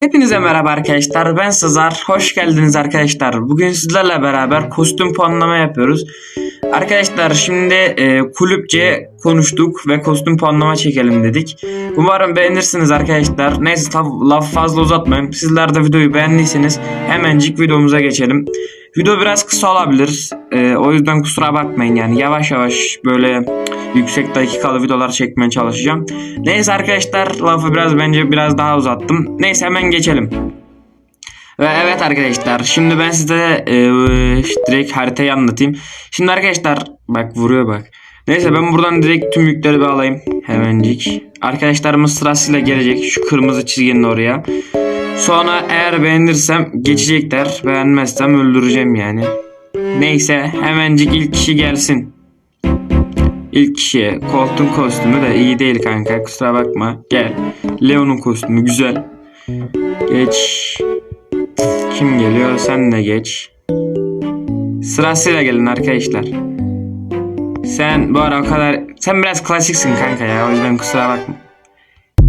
Hepinize merhaba arkadaşlar. Ben Sezar. Hoş geldiniz arkadaşlar. Bugün sizlerle beraber kostüm puanlama yapıyoruz. Arkadaşlar şimdi e, kulüpçe konuştuk ve kostüm puanlama çekelim dedik. Umarım beğenirsiniz arkadaşlar. Neyse laf fazla uzatmayayım. Sizler de videoyu beğendiyseniz hemencik videomuza geçelim. Video biraz kısa olabilir. E, o yüzden kusura bakmayın yani yavaş yavaş böyle yüksek dakikalı videolar çekmeye çalışacağım. Neyse arkadaşlar lafı biraz bence biraz daha uzattım. Neyse hemen geçelim. Ve evet arkadaşlar şimdi ben size e, direkt haritayı anlatayım. Şimdi arkadaşlar bak vuruyor bak. Neyse ben buradan direkt tüm yükleri bir alayım. Hemencik. Arkadaşlarımız sırasıyla gelecek şu kırmızı çizginin oraya. Sonra eğer beğenirsem geçecekler. Beğenmezsem öldüreceğim yani. Neyse hemencik ilk kişi gelsin. İlk kişi Colt'un kostümü de iyi değil kanka kusura bakma. Gel. Leon'un kostümü güzel. Geç. Kim geliyor? Sen de geç. Sırasıyla gelin arkadaşlar. Sen bu ara o kadar... Sen biraz klasiksin kanka ya o yüzden kusura bakma.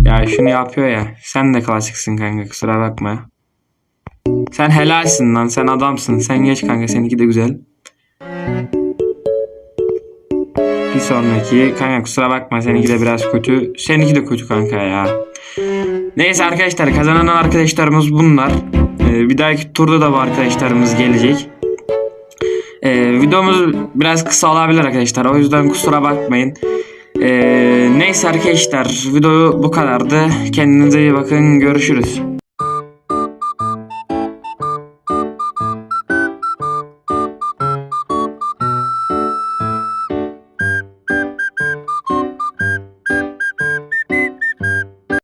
Ya şunu yapıyor ya. Sen de klasiksin kanka kusura bakma. Sen helalsin lan sen adamsın. Sen geç kanka seninki de güzel. Bir sonraki kanka kusura bakma seninki de biraz kötü. Seninki de kötü kanka ya. Neyse arkadaşlar kazanan arkadaşlarımız bunlar. Ee, bir dahaki turda da bu arkadaşlarımız gelecek. Ee, videomuz biraz kısa olabilir arkadaşlar. O yüzden kusura bakmayın. Ee, neyse arkadaşlar video bu kadardı. Kendinize iyi bakın. Görüşürüz.